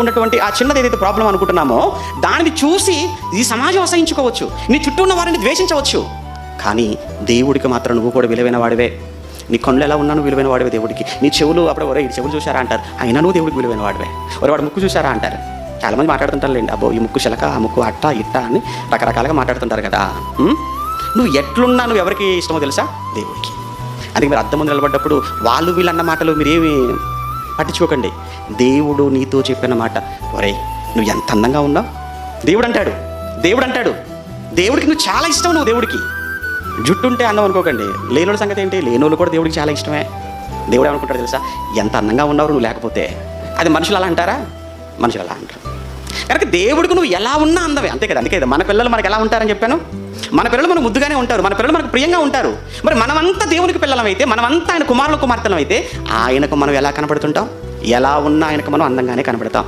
ఉన్నటువంటి ఆ చిన్నది ఏదైతే ప్రాబ్లం అనుకుంటున్నామో దానిని చూసి ఈ సమాజం అసహించుకోవచ్చు. నీ చుట్టూ ఉన్న వారిని ద్వేషించవచ్చు. కానీ దేవుడికి మాత్రం నువ్వు కూడా విలువైన వాడివే. నీ కళ్ళు ఎలా ఉన్నాను విలువైన వాడివే దేవుడికి. నీ చెవులు అప్పుడు ఒరే చెవులు చూసారా అంటారు. అయినా నువ్వు దేవుడికి విలువైన వాడివే. ఒరే వాడు ముక్కు చూసారా అంటారు. చాలామంది మాట్లాడుతుంటారు లేండి అబ్బో ఈ ముక్కు చిలక ఆ ముక్కు అట్ట ఇట్ట అని రకరకాలుగా మాట్లాడుతుంటారు కదా. నువ్వు ఎట్లున్నా నువ్వు ఎవరికి ఇష్టమో తెలుసా? దేవుడికి. అందుకే మీరు అర్థం ముందు నిలబడ్డప్పుడు వాళ్ళు వీళ్ళన్న మాటలు మీరేమి పట్టించుకోకండి. దేవుడు నీతో చెప్పిన మాట. ఒరే నువ్వు ఎంత అందంగా ఉన్నావు దేవుడు అంటాడు దేవుడు అంటాడు దేవుడికి నువ్వు చాలా ఇష్టం నువ్వు దేవుడికి. జుట్టు ఉంటే అందం అనుకోకండి. లేనోళ్ళ సంగతి ఏంటి? లేనోళ్ళు కూడా దేవుడికి చాలా ఇష్టమే. దేవుడు ఏమనుకుంటాడు తెలుసా? ఎంత అందంగా ఉన్నావు నువ్వు లేకపోతే? అది మనుషులు అలా అంటారా? మనుషులు అలా అంటారు. కనుక దేవుడికి నువ్వు ఎలా ఉన్నా అందమే. అంతే కదా అందుకే మన పిల్లలు మనకు ఎలా ఉంటారని చెప్పాను? మన పిల్లలు మనకు ముద్దుగానే ఉంటారు. మన పిల్లలు మనకు ప్రియంగా ఉంటారు. మరి మనమంతా దేవునికి పిల్లలం అయితే మనమంతా ఆయన కుమారుల కుమార్తెలం అయితే ఆయనకు మనం ఎలా కనపడుతుంటాం? ఎలా ఉన్నా ఆయనకు మనం అందంగానే కనపడతాం.